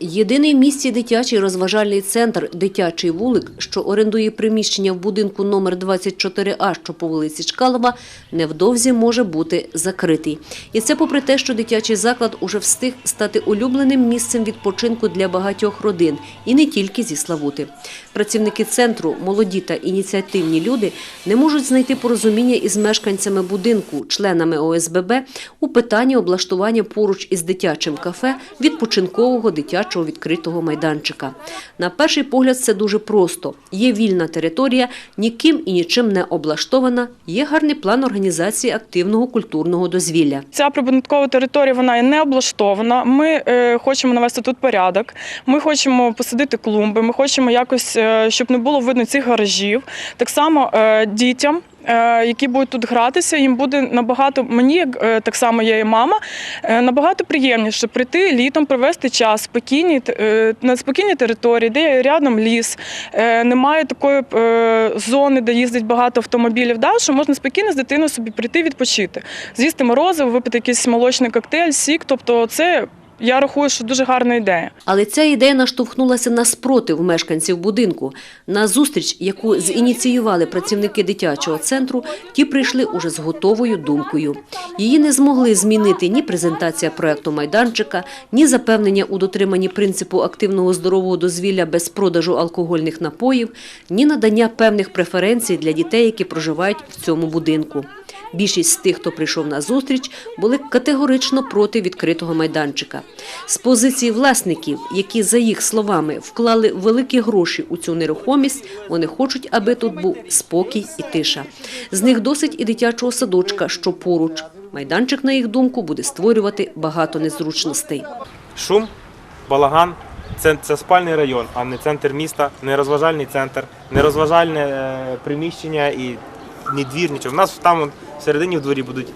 Єдиний в місті дитячий розважальний центр «Дитячий вулик», що орендує приміщення в будинку номер 24А, що по вулиці Чкалова, невдовзі може бути закритий. І це попри те, що дитячий заклад уже встиг стати улюбленим місцем відпочинку для багатьох родин, і не тільки зі Славути. Працівники центру, молоді та ініціативні люди не можуть знайти порозуміння із мешканцями будинку, членами ОСББ, у питанні облаштування поруч із дитячим кафе відпочинкового дитячого відкритого майданчика. На перший погляд це дуже просто. Є вільна територія, ніким і нічим не облаштована, є гарний план організації активного культурного дозвілля. Ця прибудинкова територія вона є не облаштована. Ми е, хочемо навести тут порядок. Ми хочемо посадити клумби. Ми хочемо якось, е, щоб не було видно цих гаражів. Так само е, дітям. Е, Які будуть тут гратися, їм буде набагато мені, е, так само я і мама, е, набагато приємніше прийти літом, провести час спокійні на спокійній території, де рядом ліс, немає такої зони, де їздить багато автомобілів. Да, що можна спокійно з дитиною собі прийти відпочити, з'їсти морозиво, випити якийсь молочний коктейль, сік. Тобто, це я рахую, що дуже гарна ідея. Але ця ідея наштовхнулася на спротив мешканців будинку. На зустріч, яку зініціювали працівники дитячого центру, ті прийшли уже з готовою думкою. Її не змогли змінити ні презентація проекту майданчика, ні запевнення у дотриманні принципу активного здорового дозвілля без продажу алкогольних напоїв, ні надання певних преференцій для дітей, які проживають в цьому будинку. Більшість з тих, хто прийшов на зустріч, були категорично проти відкритого майданчика. З позиції власників, які, за їх словами, вклали великі гроші у цю нерухомість, вони хочуть, аби тут був спокій і тиша. З них досить і дитячого садочка, що поруч. Майданчик, на їх думку, буде створювати багато незручностей. Шум, балаган. Це, спальний район, а не центр міста, не розважальний центр, не розважальне е, приміщення і ні двір, нічого. У нас там всередині в дворі будуть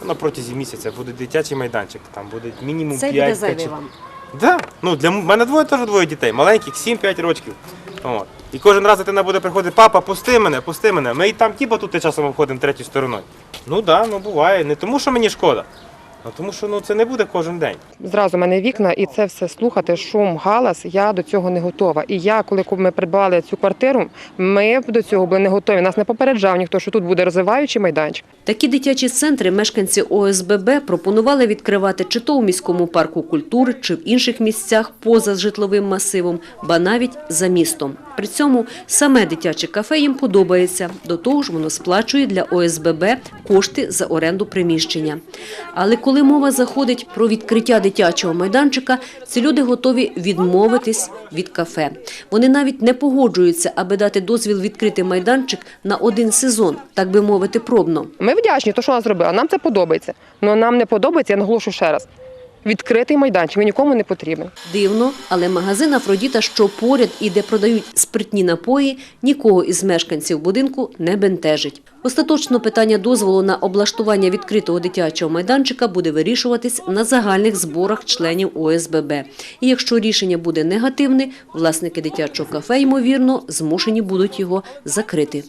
ну, на протязі місяця буде дитячий майданчик. Там буде мінімум 5 качок. Да. Ну, для мене двоє теж двоє дітей, маленьких, 7-5 років. От. І кожен раз дитина буде приходити, папа, пусти мене, пусти мене. Ми і там типу, тут часом обходимо третьою стороною. Ну так, да, ну буває. Не тому, що мені шкода, тому, що ну, це не буде кожен день. Зразу в мене вікна, і це все слухати, шум, галас. Я до цього не готова. І я, коли ми придбали цю квартиру, ми до цього були не готові. Нас не попереджав ніхто, що тут буде розвиваючий майданчик. Такі дитячі центри мешканці ОСББ пропонували відкривати чи то у міському парку культури, чи в інших місцях поза житловим масивом, ба навіть за містом. При цьому саме дитяче кафе їм подобається. До того ж, воно сплачує для ОСББ кошти за оренду приміщення. Але коли мова заходить про відкриття дитячого майданчика, ці люди готові відмовитись від кафе. Вони навіть не погоджуються, аби дати дозвіл відкрити майданчик на один сезон, так би мовити, пробно. Ми вдячні, то що вона зробила. Нам це подобається. Але нам не подобається, я наголошую ще раз. Відкритий майданчик, він нікому не потрібен. Дивно, але магазин Афродіта, що поряд і де продають спиртні напої, нікого із мешканців будинку не бентежить. Остаточно питання дозволу на облаштування відкритого дитячого майданчика буде вирішуватись на загальних зборах членів ОСББ. І якщо рішення буде негативне, власники дитячого кафе, ймовірно, змушені будуть його закрити.